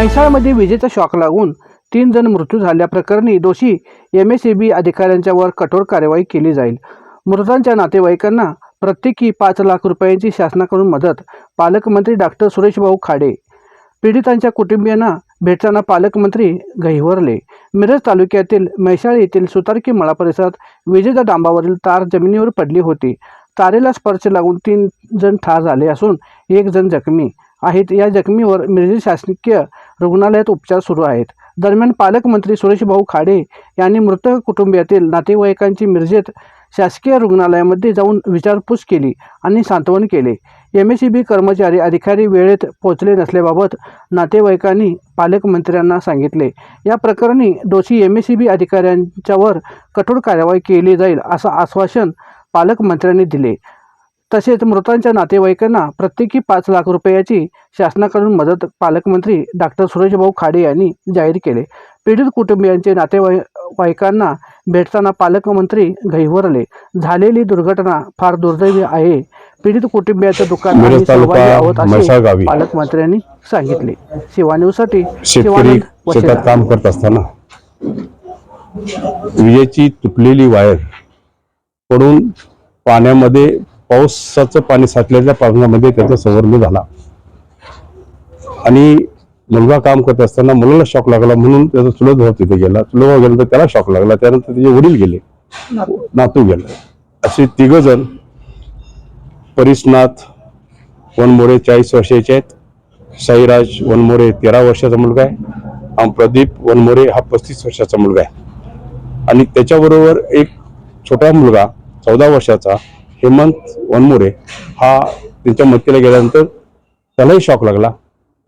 म्हैसाळमध्ये विजेचा शॉक लागून तीन जण मृत्यू झाल्याप्रकरणी दोषी एम एस बी अधिकाऱ्यांच्यावर कठोर कारवाई केली जाईल. मृतांच्या नातेवाईकांना प्रत्येकी पाच लाख रुपयांची शासनाकडून मदत पालकमंत्री डॉक्टर सुरेशभाऊ खाडे पीडितांच्या कुटुंबियांना भेटताना पालकमंत्री गहिवरले मिरज तालुक्यातील म्हैसाळ येथील सुतारकी मळा परिसरात विजेच्या डांबावरील तार जमिनीवर पडली होती. तारेला स्पर्श लागून तीन जण ठार झाले असून एक जण जखमी. आहेत. या जखमीवर मिरजी शासकीय रुग्णालयात उपचार सुरू आहेत. दरम्यान पालकमंत्री सुरेशभाऊ खाडे यांनी मृत कुटुंबियातील नातेवाईकांची मिरजेत शासकीय रुग्णालयामध्ये जाऊन विचारपूस केली आणि सांत्वन केले. एम एस बी कर्मचारी अधिकारी वेळेत पोहोचले नसल्याबाबत नातेवाईकांनी पालकमंत्र्यांना सांगितले. या प्रकरणी दोषी एम एस बी अधिकाऱ्यांच्यावर कठोर कारवाई केली जाईल असं आश्वासन पालकमंत्र्यांनी दिले. तसेच मृतांच्या नातेवाईकांना प्रत्येकी पाच लाख रुपयाची शासनाकडून मदत पालकमंत्री डॉक्टर सुरेशभाऊ खाडे यांनी जाहीर केले पीडित कुटुंबियांचे नातेवाईकांना भेटताना पालकमंत्री गहिवरले झालेली दुर्घटना फार दुर्दैवी आहे पीडित कुटुंबियाचं गावी. पालकमंत्र्यांनी सांगितले शिवा न्यूजसाठी शेतकरी शिवानंद शेतात वशिला. काम करत असताना विजेची तुटलेली वायर पडून पाण्यामध्ये पावसाचं पाणी साचलेल्या पाण्यामध्ये त्याचा संवर्ग झाला. आणि मुलगा काम करत असताना मुलाला शॉक लागला म्हणून त्याचा चुलत भाऊ तिथे गेला. चुलत भाऊ गेला तर त्याला शॉक लागला. त्यानंतर त्याचे वडील गेले. नातू. गेला. असे तिघ जण परीसनाथ वनमोरे चाळीस वर्षाचे आहेत. साईराज वनमोरे तेरा वर्षाचा मुलगा आहे. आणि प्रदीप वनमोरे हा पस्तीस वर्षाचा मुलगा आहे. आणि त्याच्याबरोबर एक छोटा मुलगा चौदा वर्षाचा हेमंत वनमोरे हा त्यांच्या मदतीला गेल्यानंतर त्यालाही शॉक लागला.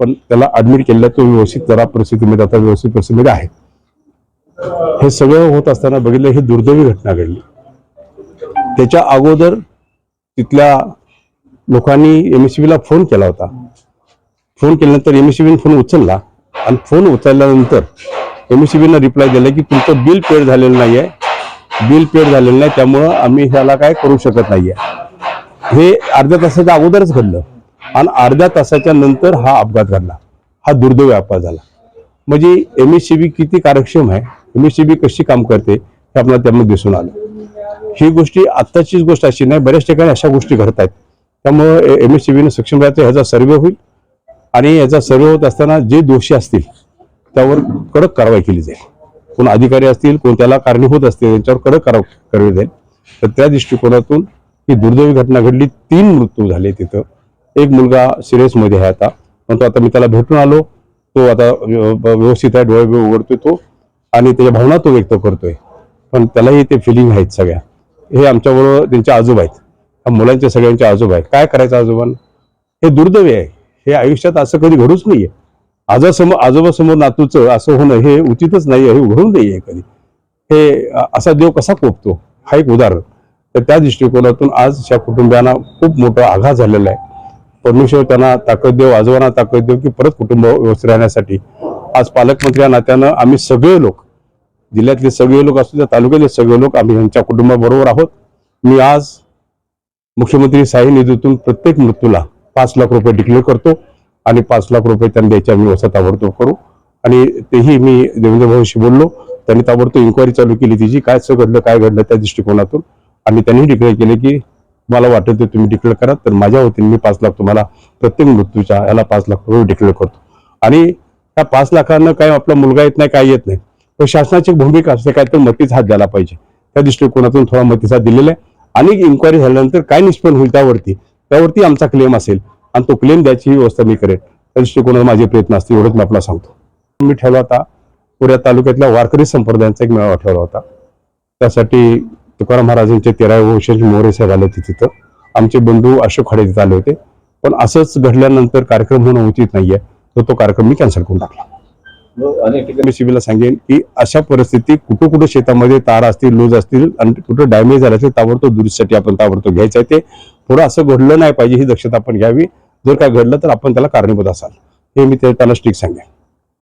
पण त्याला ऍडमिट केलेला तो व्यवस्थित जरा परिस्थितीमध्ये आता व्यवस्थित परिस्थितीमध्ये आहे. हे सगळं होत असताना बघितलं ही दुर्दैवी घटना घडली. त्याच्या अगोदर तिथल्या लोकांनी एम एस बीला फोन केला होता. फोन केल्यानंतर एम एस फोन उचलला. आणि फोन उचलल्यानंतर एम एस रिप्लाय दिला की तुमचं बिल पेड झालेलं नाही आहे बिल पेड झालेलं नाही त्यामुळं आम्ही ह्याला काय करू शकत नाहीये. हे अर्ध्या तासाच्या अगोदरच घडलं. आणि अर्ध्या तासाच्या नंतर हा अपघात घडला. हा दुर्दैवी अपघात झाला. म्हणजे एम एस सी बी किती कार्यक्षम आहे एम एस सी बी कशी काम करते हे आपल्याला त्यामध्ये दिसून आलं. ही गोष्टी आत्ताचीच गोष्ट अशी नाही बऱ्याच ठिकाणी अशा गोष्टी घडत आहेत. त्यामुळे एम एस सी सक्षम राहायचं ह्याचा सर्वे होईल. आणि याचा सर्वे होत असताना जे दोषी असतील त्यावर कडक कारवाई केली जाईल. कोण अधिकारी असतील कोण त्याला कारणीभूत असतील त्यांच्यावर कडक कारवाई करावी जाईल तर त्या दृष्टिकोनातून ही दुर्दैवी घटना घडली. तीन मृत्यू झाले तिथं. एक मुलगा सिरियसमध्ये आहे आता. पण तो आता मी त्याला भेटून आलो. तो आता व्यवस्थित आहे डोळे उघडतोय तो. आणि त्याच्या भावना तो व्यक्त करतोय. पण त्यालाही ते फिलिंग आहेत सगळ्या. हे आमच्याबरोबर त्यांचे आजोबा आहेत. ह्या मुलांच्या सगळ्यांचे आजोबा आहेत. काय करायचं आजोबांना? हे दुर्दैवी आहे. हे आयुष्यात असं कधी घडूच नाहीये. आजासमोर आजोबासमोर नातूचं असं होणं हे उचितच नाही आहे हे नाही आहे कधी. हे असा देव कसा कोपतो? हा एक उदाहरण. तर त्या दृष्टिकोनातून आज या कुटुंबियांना खूप मोठा आघात झालेला आहे. परमेश्वर त्यांना ताकद देव आजोबांना ताकद देव की परत कुटुंब व्यवस्थित राहण्यासाठी. आज पालकमंत्री या नात्यानं आम्ही सगळे लोक जिल्ह्यातले सगळे लोक असू त्या तालुक्यातले सगळे लोक आम्ही यांच्या कुटुंबाबरोबर आहोत. मी आज मुख्यमंत्री साई निधीतून प्रत्येक मृत्यूला पाच लाख रुपये डिक्लेअर करतो. आणि पाच लाख रुपये त्यांना द्यायचे आम्ही व्यवस्था ताबडतोब करू. आणि तेही मी देवेंद्र भाऊशी बोललो. त्यांनी ताबडतोब इन्क्वायरी चालू केली तिची काय घडलं काय घडलं त्या दृष्टिकोनातून. आणि त्यांनी डिक्लेअर केले की मला वाटतं ते तुम्ही डिक्लेअर करा तर माझ्या वतीने मी पाच लाख तुम्हाला प्रत्येक मृत्यूच्या याला पाच लाख रुपये डिक्लेअर करतो. आणि त्या पाच लाखांना काय आपला मुलगा येत नाही काय येत नाही. पण शासनाची भूमिका असते काय तर मतीचा हात द्यायला पाहिजे. त्या दृष्टिकोनातून थोडा मतीचा दिलेला आहे. आणि इन्क्वायरी झाल्यानंतर काय निष्पन्न होईल त्यावरती त्यावरती आमचा क्लेम असेल. आणि तो क्लेम द्यायची ही व्यवस्था मी करेन. त्या दृष्टिकोनात माझे प्रयत्न असतील एवढंच मी आपल्याला सांगतो. मी ठेवला होता. पुऱ्या तालुक्यातल्या वारकरी संप्रदायांचा एक मेळावा ठेवला होता. त्यासाठी तुकाराम महाराजांचे तेरावे वर्षाचे मोरे साहेब आले होते तिथं. आमचे बंधू अशोक खाडे तिथं आले होते. पण असंच घडल्यानंतर कार्यक्रम होणं उचित नाहीये. तर तो कार्यक्रम मी कॅन्सल करून टाकला. अनेक ठिकाणी मी शिबीला सांगेन की अशा परिस्थितीत कुठं कुठं शेतामध्ये तार असतील लूज असतील आणि कुठं डॅमेज झालं असेल ताबडतोब दुरुस्तीसाठी आपण ताबडतोब घ्यायचं आहे ते. पुढं असं घडलं नाही पाहिजे ही दक्षता आपण घ्यावी. जर काय घडलं तर आपण त्याला कारणीभूत असाल. हे मी ते- त्याला स्टिक सांगेन.